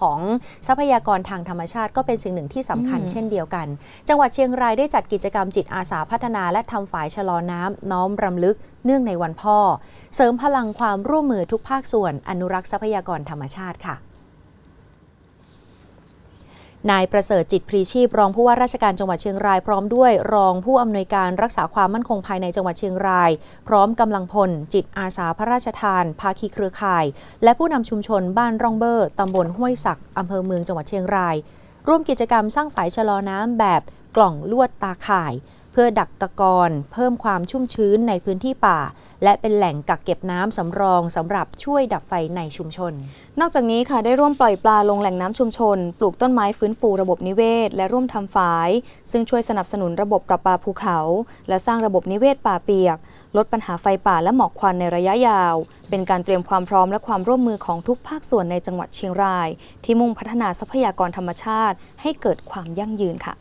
ของทรัพยากรทางธรรมชาติก็เป็นสิ่งหนึ่งที่สำคัญอืมเช่นเดียวกัน จังหวัดเชียงรายได้จัดกิจกรรมจิตอาสาพัฒนาและทำฝายชะลอน้ำน้อมรำลึกเนื่องในวันพ่อ เสริมพลังความร่วมมือทุกภาคส่วนอนุรักษ์ทรัพยากรธรรมชาติค่ะ นายประเสริฐจิตพรีชีพ รองผู้ว่าราชการจังหวัดเชียงรายพร้อมด้วย รองผู้อำนวยการรักษาความมั่นคงภายในจังหวัดเชียงราย พร้อมกำลังพล จิตอาสาพระราชทาน ภาคีเครือข่าย และผู้นำชุมชนบ้านร่องเบอร์ตำบลห้วยศักอำเภอเมืองจังหวัดเชียงราย ร่วมกิจกรรมสร้างฝายชะลอน้ำแบบกล่องลวดตาข่าย พื่อดักตะกอนเพิ่มความชุ่มชื้นในพื้นที่ป่า และเป็นแหล่งกักเก็บน้ำสำรองสำหรับช่วยดับไฟในชุมชน นอกจากนี้ค่ะได้ร่วมปล่อยปลาลงแหล่งน้ำชุมชน ปลูกต้นไม้ฟื้นฟูระบบนิเวศ และร่วมทำฝาย ซึ่งช่วยสนับสนุนระบบประปาภูเขา และสร้างระบบนิเวศป่าเปียก ลดปัญหาไฟป่าและหมอกควันในระยะยาว เป็นการเตรียมความพร้อมและความร่วมมือของทุกภาคส่วนในจังหวัดเชียงราย ที่มุ่งพัฒนาทรัพยากรธรรมชาติ ให้เกิดความยั่งยืนค่ะ